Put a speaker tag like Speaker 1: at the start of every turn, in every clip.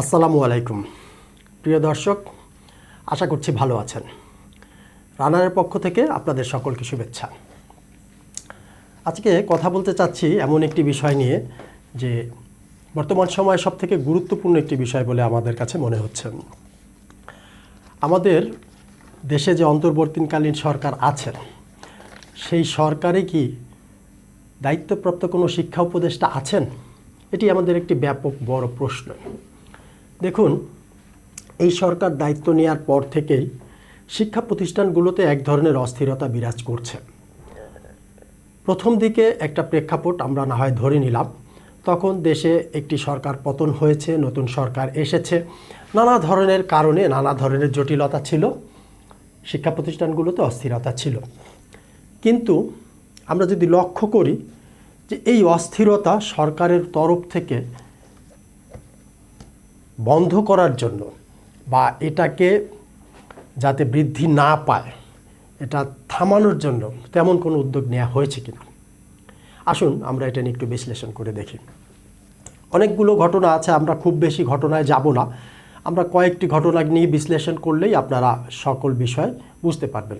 Speaker 1: আসসালামু আলাইকুম। প্রিয় দর্শক, আশা করছি ভালো আছেন। রানারের পক্ষ থেকে আপনাদের সকলকে শুভেচ্ছা। আজকে কথা বলতে চাচ্ছি এমন একটি বিষয় নিয়ে যে বর্তমান সময়ে সব থেকে গুরুত্বপূর্ণ একটি বিষয় বলে আমাদের কাছে মনে হচ্ছে। আমাদের দেশে যে অন্তর্বর্তীকালীন সরকার আছেন সেই সরকারে কি দায়িত্বপ্রাপ্ত কোনো শিক্ষা উপদেষ্টা আছেন? এটি আমাদের একটি ব্যাপক বড় প্রশ্ন। দেখুন, এই সরকার দায়িত্ব নেওয়ার পর থেকেই শিক্ষা প্রতিষ্ঠানগুলোতে এক ধরনের অস্থিরতা বিরাজ করছে। প্রথম দিকে একটা প্রেক্ষাপট আমরা না হয় ধরে নিলাম, তখন দেশে একটি সরকার পতন হয়েছে, নতুন সরকার এসেছে। নানা ধরনের কারণে নানা ধরনের জটিলতা ছিল, শিক্ষা প্রতিষ্ঠানগুলোতে অস্থিরতা ছিল। কিন্তু আমরা যদি লক্ষ্য করি যে এই অস্থিরতা সরকারের তরফ থেকে বন্ধ করার জন্য বা এটাকে যাতে বৃদ্ধি না পায়, এটা থামানোর জন্য তেমন কোনো উদ্যোগ নেওয়া হয়েছে কিনা? আসুন, আমরা এটা নিয়ে একটু বিশ্লেষণ করে দেখি। অনেকগুলো ঘটনা আছে, আমরা খুব বেশি ঘটনায় যাব না। আমরা কয়েকটি ঘটনা নিয়ে বিশ্লেষণ করলেই আপনারা সকল বিষয় বুঝতে পারবেন।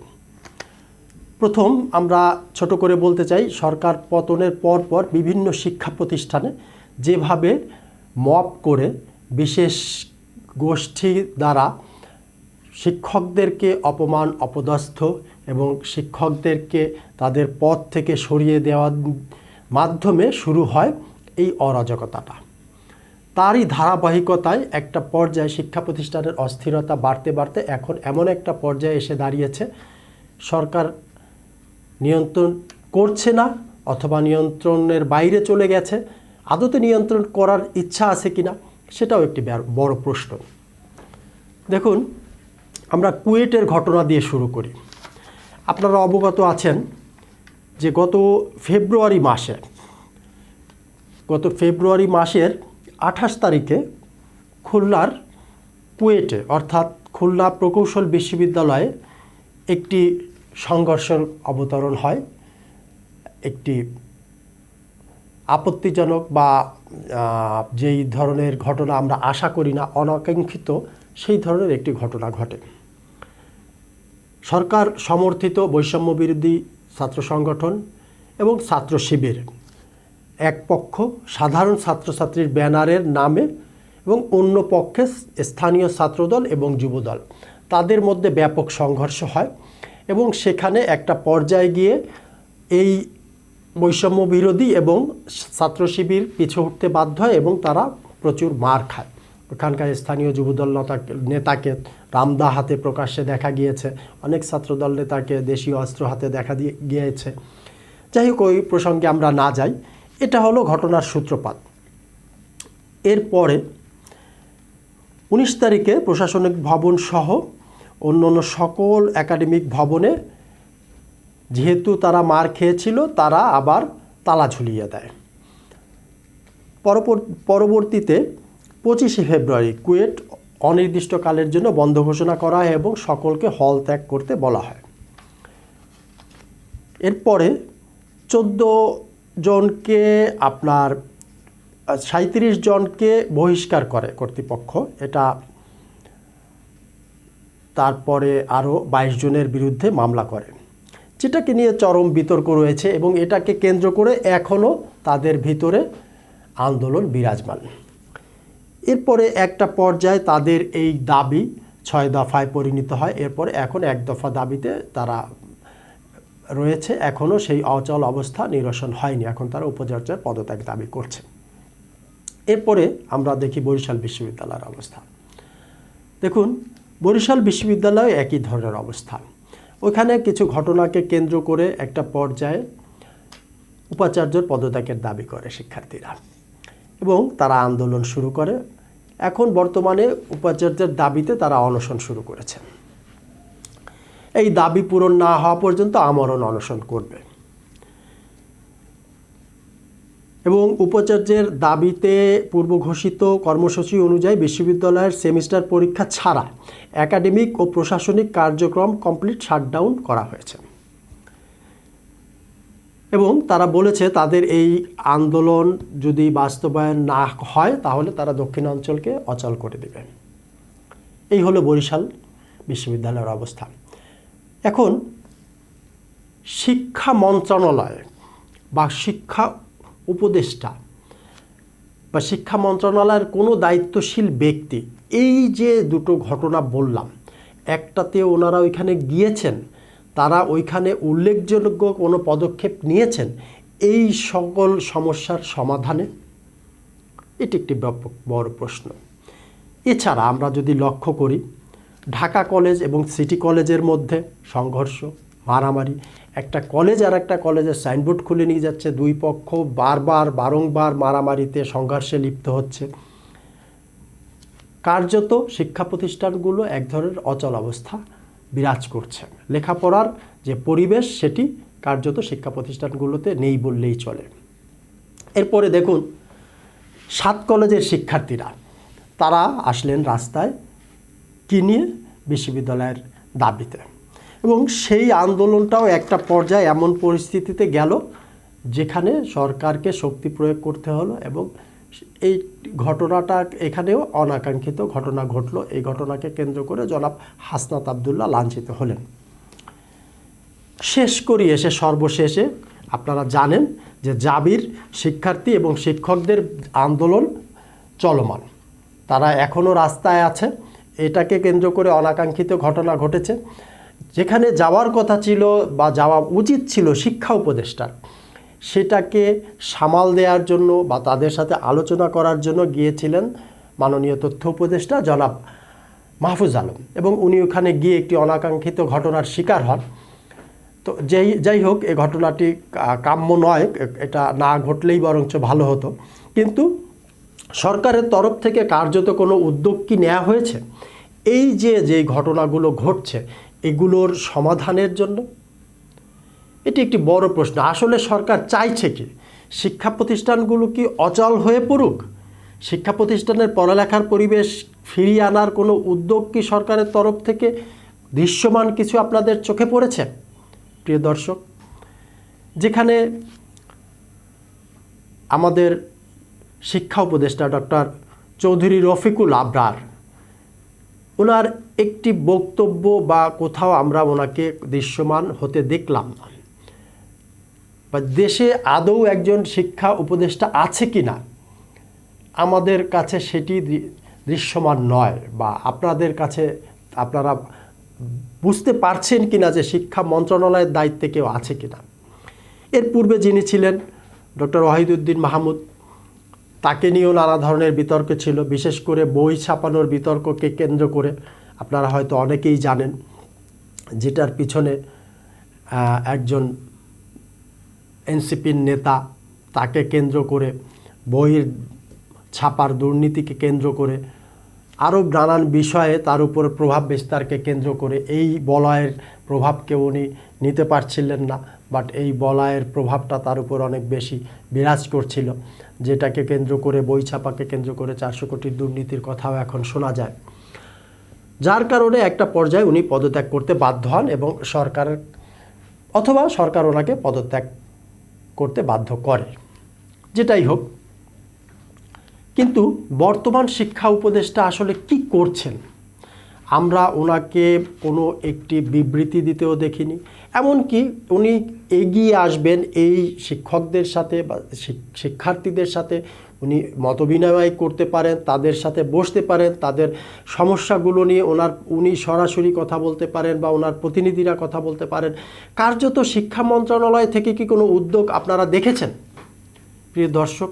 Speaker 1: প্রথম, আমরা ছোট করে বলতে চাই, সরকার পতনের পর পর বিভিন্ন শিক্ষা প্রতিষ্ঠানে যেভাবে মপ করে বিশেষ গোষ্ঠী দ্বারা শিক্ষকদেরকে অপমান, অপদস্থ এবং শিক্ষকদেরকে তাদের পথ থেকে সরিয়ে দেওয়ার মাধ্যমে শুরু হয় এই অরাজকতাটা। তারই ধারাবাহিকতায় একটা পর্যায়ে শিক্ষা প্রতিষ্ঠানের অস্থিরতা বাড়তে বাড়তে এখন এমন একটা পর্যায়ে এসে দাঁড়িয়েছে, সরকার নিয়ন্ত্রণ করছে না অথবা নিয়ন্ত্রণের বাইরে চলে গেছে। আদতে নিয়ন্ত্রণ করার ইচ্ছা আছে কিনা? সেটাও একটি বড় প্রশ্ন। দেখুন, আমরা কুয়েটের ঘটনা দিয়ে শুরু করি। আপনারা অবগত আছেন যে গত ফেব্রুয়ারি মাসে, গত ফেব্রুয়ারি মাসের আঠাশ তারিখে খুলনার কুয়েটে, অর্থাৎ খুলনা প্রকৌশল বিশ্ববিদ্যালয়ে একটি সংঘর্ষের অবতরণ হয়, একটি আপত্তিজনক বা যেই ধরনের ঘটনা আমরা আশা করি না, অনাকাঙ্ক্ষিত, সেই ধরনের একটি ঘটনা ঘটে। সরকার সমর্থিত বৈষম্য বিরোধী ছাত্র সংগঠন এবং ছাত্র শিবির, এক পক্ষ সাধারণ ছাত্রছাত্রীর ব্যানারের নামে এবং অন্য পক্ষে স্থানীয় ছাত্রদল এবং যুবদল। তাদের মধ্যে ব্যাপক সংঘর্ষ হয় এবং সেখানে একটা পর্যায়ে গিয়ে এই বৈষম্য বিরোধী এবং ছাত্র শিবির পিছু উঠতে বাধ্য হয় এবং তারা প্রচুর মার খায়। ওখানকার স্থানীয় যুবদল নেতাকে রামদা হাতে প্রকাশ্যে দেখা গিয়েছে। অনেক ছাত্রদল নেতাকে দেশীয় অস্ত্র হাতে দেখা দিয়ে গিয়েছে। যাই হোক, ওই প্রসঙ্গে আমরা না যাই। এটা হলো ঘটনার সূত্রপাত। এরপরে উনিশ তারিখে প্রশাসনিক ভবন সহ অন্যান্য সকল একাডেমিক ভবনে যেহেতু তারা মার খেয়েছিল, তারা আবার তালা ঝুলিয়ে দেয়। পরবর্তীতে পঁচিশে ফেব্রুয়ারি কুয়েট অনির্দিষ্টকালের জন্য বন্ধ ঘোষণা করা হয় এবং সকলকে হল ত্যাগ করতে বলা হয়। এরপরে চোদ্দ জনকে আপনার সাঁত্রিশ জনকে বহিষ্কার করে কর্তৃপক্ষ। এটা তারপরে আরও বাইশ জনের বিরুদ্ধে মামলা করে। যেটাকে নিয়ে চরম বিতর্ক রয়েছে এবং এটাকে কেন্দ্র করে এখনও তাদের ভিতরে আন্দোলন বিরাজমান। এরপরে একটা পর্যায়ে তাদের এই দাবি ছয় দফায় পরিণত হয়। এরপরে এখন এক দফা দাবিতে তারা রয়েছে। এখনও সেই অচল অবস্থা নিরসন হয়নি। এখন তারা উপাচার্যের পদত্যাগ দাবি করছে। এরপরে আমরা দেখি বরিশাল বিশ্ববিদ্যালয়ের অবস্থা। দেখুন, বরিশাল বিশ্ববিদ্যালয়ে একই ধরনের অবস্থা। ওখানে কিছু ঘটনাকে কেন্দ্র করে একটা পর্যায়ে উপাচার্যর পদত্যাগের দাবি করে শিক্ষার্থীরা এবং তারা আন্দোলন শুরু করে। এখন বর্তমানে উপাচার্যের দাবিতে তারা অনশন শুরু করেছে। এই দাবি পূরণ না হওয়া পর্যন্ত আমরণ অনশন করবে। এবং উপাচার্যের দাবিতে পূর্ব ঘোষিত কর্মসূচি অনুযায়ী বিশ্ববিদ্যালয়ের সেমিস্টার পরীক্ষা ছাড়া একাডেমিক ও প্রশাসনিক কার্যক্রম কমপ্লিট শাটডাউন করা হয়েছে। এবং তারা বলেছে তাদের এই আন্দোলন যদি বাস্তবায়ন না হয়, তাহলে তারা দক্ষিণাঞ্চলকে অচল করে দেবে। এই হলো বরিশাল বিশ্ববিদ্যালয়ের অবস্থা। এখন শিক্ষা মন্ত্রণালয় বা শিক্ষা উপদেষ্টা বা শিক্ষা মন্ত্রণালয়ের কোনো দায়িত্বশীল ব্যক্তি, এই যে দুটো ঘটনা বললাম, একটাতে ওনারা ওইখানে গিয়েছেন, তারা ওইখানে উল্লেখযোগ্য কোনো পদক্ষেপ নিয়েছেন, এই সকল সমস্যার সমাধানে এটি একটি ব্যাপক বড় প্রশ্ন। এছাড়া আমরা যদি লক্ষ্য করি, ঢাকা কলেজ এবং সিটি কলেজের মধ্যে সংঘর্ষ, মারামারি একটা কলেজ আর একটা কলেজের সাইনবোর্ড খুলে নিয়ে যাচ্ছে। দুই পক্ষ বারবার, বারংবার মারামারিতে, সংঘর্ষে লিপ্ত হচ্ছে। কার্যত শিক্ষা প্রতিষ্ঠানগুলো এক ধরনের অচল অবস্থা বিরাজ করছে। লেখাপড়ার যে পরিবেশ, সেটি কার্যত শিক্ষা প্রতিষ্ঠানগুলোতে নেই বললেই চলে। এরপরে দেখুন, সাত কলেজের শিক্ষার্থীরা, তারা আসলেন রাস্তায় কি নিয়ে বিশ্ববিদ্যালয়ের দাবিতে। এবং সেই আন্দোলনটাও একটা পর্যায়ে এমন পরিস্থিতিতে গেল যেখানে সরকারকে শক্তি প্রয়োগ করতে হলো এবং এই ঘটনাটা এখানেও অনাকাঙ্ক্ষিত ঘটনা ঘটলো। এই ঘটনাকে কেন্দ্র করে জনাব হাসনাত আবদুল্লাহ লাঞ্ছিত হলেন। শেষ করি এসে সর্বশেষে। আপনারা জানেন যে জাবির শিক্ষার্থী এবং শিক্ষকদের আন্দোলন চলমান। তারা এখনও রাস্তায় আছে। এটাকে কেন্দ্র করে অনাকাঙ্ক্ষিত ঘটনা ঘটেছে। যেখানে যাওয়ার কথা ছিল বা যাওয়া উচিত ছিল শিক্ষা উপদেষ্টার, সেটাকে সামাল দেওয়ার জন্য বা তাদের সাথে আলোচনা করার জন্য গিয়েছিলেন মাননীয় তথ্য উপদেষ্টা জনাব মাহফুজ আলম এবং উনি ওখানে গিয়ে একটি অনাকাঙ্ক্ষিত ঘটনার শিকার হন। তো যেই, যাই হোক এই ঘটনাটি কাম্য নয়, এটা না ঘটলেই বরঞ্চ ভালো হতো। কিন্তু সরকারের তরফ থেকে কার্যত কোনো উদ্যোগ কি নেওয়া হয়েছে? এই যে যে ঘটনাগুলো ঘটছে এগুলোর সমাধানের জন্য? এটি একটি বড় প্রশ্ন। আসলে সরকার চাইছে কি? শিক্ষা প্রতিষ্ঠানগুলো কি অচল হয়ে পড়ুক? শিক্ষা প্রতিষ্ঠানের পড়ালেখার পরিবেশ ফিরিয়ে আনার কোনো উদ্যোগ কি সরকারের তরফ থেকে দৃশ্যমান কিছু আপনাদের চোখে পড়েছে? প্রিয় দর্শক, যেখানে আমাদের শিক্ষা উপদেষ্টা ডক্টর চৌধুরী রফিকুল আবরার, ওনার একটি বক্তব্য বা কোথাও আমরা ওনাকে দৃশ্যমান হতে দেখলাম। না বা দেশে আদৌ একজন শিক্ষা উপদেষ্টা আছে কি না আমাদের কাছে সেটি দৃশ্যমান নয় বা আপনাদের কাছে আপনারা বুঝতে পারছেন কি না যে শিক্ষা মন্ত্রণালয়ের দায়িত্বে কেউ আছে কি না এর পূর্বে যিনি ছিলেন, ডক্টর ওয়াহিদুদ্দিন মাহমুদ, তাকে নিয়েও নানা ধরনের বিতর্ক ছিল, বিশেষ করে বই ছাপানোর বিতর্ককে কেন্দ্র করে। আপনারা হয়তো অনেকেই জানেন যেটার পিছনে একজন এনসিপির নেতা তাকে কেন্দ্র করে বইয়ের ছাপার দুর্নীতিকে কেন্দ্র করে, আরও নানান বিষয়ে তার উপর প্রভাব বিস্তারকে কেন্দ্র করে, এই বলয়ের প্রভাবকে উনি নিতে পারছিলেন না বাট এই বলয়ের প্রভাবটা তার উপর অনেক বেশি বিরাজ করছিল, যেটাকে কেন্দ্র করে, বই ছাপাকে কেন্দ্র করে চারশো কোটির দুর্নীতির কথাও এখন শোনা যায়। যার কারণে একটা পর্যায়ে উনি পদত্যাগ করতে বাধ্য হন এবং সরকার অথবা সরকার ওনাকে পদত্যাগ করতে বাধ্য করে। যেটাই হোক। কিন্তু বর্তমান শিক্ষা উপদেষ্টা আসলে কি করছেন? আমরা ওনাকে কোনো একটি বিবৃতি দিতেও দেখিনি। এমনকি উনি এগিয়ে আসবেন এই শিক্ষকদের সাথে বা শিক্ষার্থীদের সাথে উনি মতবিনিময় করতে পারেন, তাদের সাথে বসতে পারেন, তাদের সমস্যাগুলো নিয়ে ওনার, উনি সরাসরি কথা বলতে পারেন বা ওনার প্রতিনিধিরা কথা বলতে পারেন। কার্যত শিক্ষা মন্ত্রণালয় থেকে কি কোনো উদ্যোগ আপনারা দেখেছেন? প্রিয় দর্শক,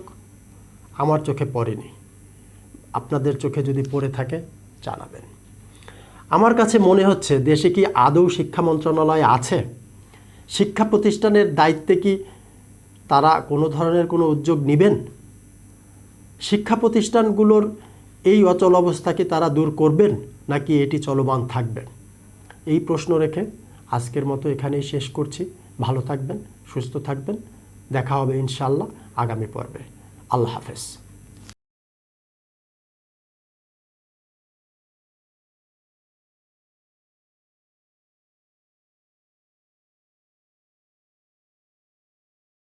Speaker 1: আমার চোখে পড়েনি। আপনাদের চোখে যদি পড়ে থাকে, জানাবেন। আমার কাছে মনে হচ্ছে, দেশে কি আদৌ শিক্ষা মন্ত্রণালয় আছে? শিক্ষা প্রতিষ্ঠানের দায়িত্বে কি তারা কোনো ধরনের কোনো উদ্যোগ নেবেন? শিক্ষা প্রতিষ্ঠানগুলোর এই অচল অবস্থাকে তারা দূর করবেন, নাকি এটি চলমান থাকবে? এই প্রশ্ন রেখে আজকের মতো এখানেই শেষ করছি। ভালো থাকবেন, সুস্থ থাকবেন। দেখা হবে ইনশাল্লাহ আগামী পর্বে। আল্লাহ হাফেজ।